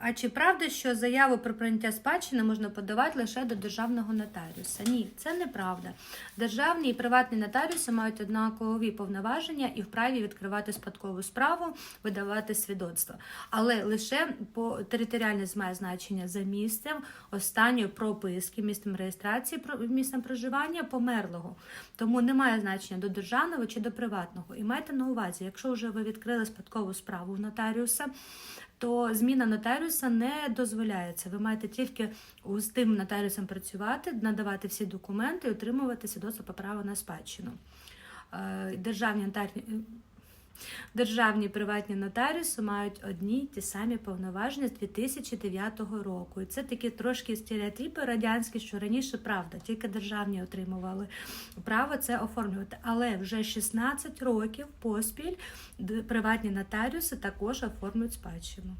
А чи правда, що заяву про прийняття спадщини можна подавати лише до державного нотаріуса? Ні, це неправда. Державні і приватні нотаріуси мають однакові повноваження і вправі відкривати спадкову справу, видавати свідоцтва. Але лише по територіальність має значення за місцем останньої прописки, місцем реєстрації, місцем проживання померлого. Тому немає значення до державного чи до приватного. І майте на увазі, якщо вже ви відкрили спадкову справу в нотаріуса, то зміна нотаріуса не дозволяється. Ви маєте тільки з тим нотаріусом працювати, надавати всі документи і отримувати свідоцтво по праву на спадщину. Е, Державні. Державні і приватні нотаріуси мають одні й ті самі повноваження з 2009 року. І це такі трошки стереотипи радянські, що раніше правда, тільки державні отримували право це оформлювати. Але вже 16 років поспіль приватні нотаріуси також оформлюють спадщину.